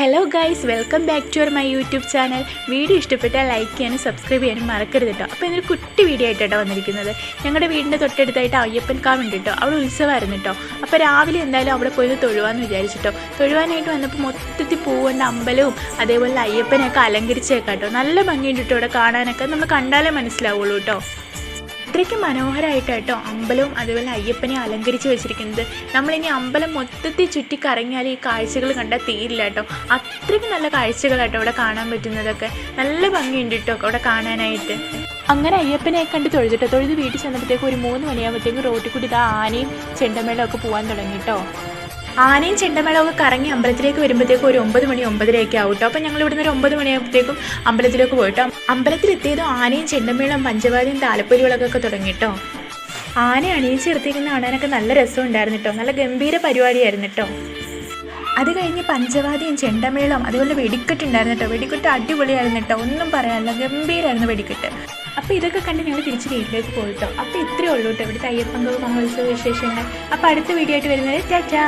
Hello guys welcome back to your my YouTube channel video ഇഷ്ടപ്പെട്ടാൽ like ചെയ്യാനും subscribe ചെയ്യാനും മറക്കരുത് കേട്ടോ അപ്പോൾ ഇതൊരു കുട്ടി വീഡിയോ ആയിട്ടോ വന്നിരിക്കുന്നത്. ഞങ്ങളുടെ വീടിന്റെ തൊട്ടടുത്തായിട്ട് അയ്യപ്പൻ കാവുണ്ട് കേട്ടോ അവിടെ ഉത്സവമായിരുന്നു കേട്ടോ അപ്പോൾ രാവിലെ എന്തായാലും അവിടെ പോയി തൊഴുവാന്ന് വിചാരിച്ചിട്ടോ. തൊഴുവാനായിട്ട് വന്നപ്പോൾ മൊത്തത്തിൽ പൂവുണ്ട് അമ്പലവും അതേപോലെ അയ്യപ്പനെയൊക്കെ അലങ്കരിച്ചേക്കാം കേട്ടോ നല്ല ഭംഗിയുണ്ട് കേട്ടോ ഇവിടെ കാണാനൊക്കെ. നമ്മൾ കണ്ടാലേ മനസ്സിലാവുള്ളൂ കേട്ടോ അത്രയ്ക്ക് മനോഹരമായിട്ട് കേട്ടോ അമ്പലവും അതുപോലെ അയ്യപ്പനെ അലങ്കരിച്ച് വെച്ചിരിക്കുന്നത്. നമ്മളിനി അമ്പലം മൊത്തത്തിൽ ചുറ്റി കറങ്ങിയാൽ ഈ കാഴ്ചകൾ കണ്ടാൽ തീരില്ല കേട്ടോ അത്രയ്ക്ക് നല്ല കാഴ്ചകളാട്ടോ ഇവിടെ കാണാൻ പറ്റുന്നതൊക്കെ. നല്ല ഭംഗിയുണ്ട് കേട്ടോ അവിടെ കാണാനായിട്ട്. അങ്ങനെ അയ്യപ്പനെ കണ്ട് തൊഴുതിട്ടോ. തൊഴുത് വീട്ടിൽ ചെന്നപ്പോഴത്തേക്കും ഒരു മൂന്ന് മണിയാകുമ്പോഴത്തേക്കും റോട്ടിൽ കൂടി ഇതാ ആനയും ചെണ്ടമേളം ഒക്കെ പോകാൻ തുടങ്ങി കേട്ടോ ആനയും ചെണ്ടമേളമൊക്കെ കറങ്ങി അമ്പലത്തിലേക്ക് വരുമ്പോഴത്തേക്കും ഒരു ഒമ്പത് മണി ഒമ്പതരയൊക്കെ ആവും കേട്ടോ അപ്പം ഞങ്ങൾ ഇവിടുന്ന് ഒരു ഒമ്പത് മണിയാകുമ്പോഴത്തേക്കും അമ്പലത്തിലേക്ക് പോയിട്ടോ അമ്പലത്തിലെത്തിയതും ആനയും ചെണ്ടമേളം പഞ്ചവാദിയും താലപ്പൊലികളൊക്കെ തുടങ്ങി കേട്ടോ ആന അണിയിച്ചെടുത്തിരിക്കുന്ന കാണാനൊക്കെ നല്ല രസം ഉണ്ടായിരുന്നു കേട്ടോ നല്ല ഗംഭീര പരിപാടിയായിരുന്നു കേട്ടോ അത് കഴിഞ്ഞ് പഞ്ചവാദിയും ചെണ്ടമേളം അതുപോലെ വെടിക്കെട്ട് ഉണ്ടായിരുന്നു കേട്ടോ വെടിക്കെട്ട് അടിപൊളിയായിരുന്നു കേട്ടോ ഒന്നും പറയാനില്ല. ഗംഭീരമായിരുന്നു വെടിക്കെട്ട്. അപ്പോൾ ഇതൊക്കെ കണ്ട് ഞങ്ങൾ തിരിച്ച് വീട്ടിലേക്ക് പോയിട്ടോ. അപ്പോൾ ഇത്രയേ ഉള്ളൂ കേട്ടോ. ഇവിടുത്തെ അയ്യപ്പൻ മഹോത്സവ വിശേഷങ്ങൾ. അപ്പോൾ അടുത്ത വീഡിയോ ആയിട്ട് വരുന്നത്. ടാറ്റാ.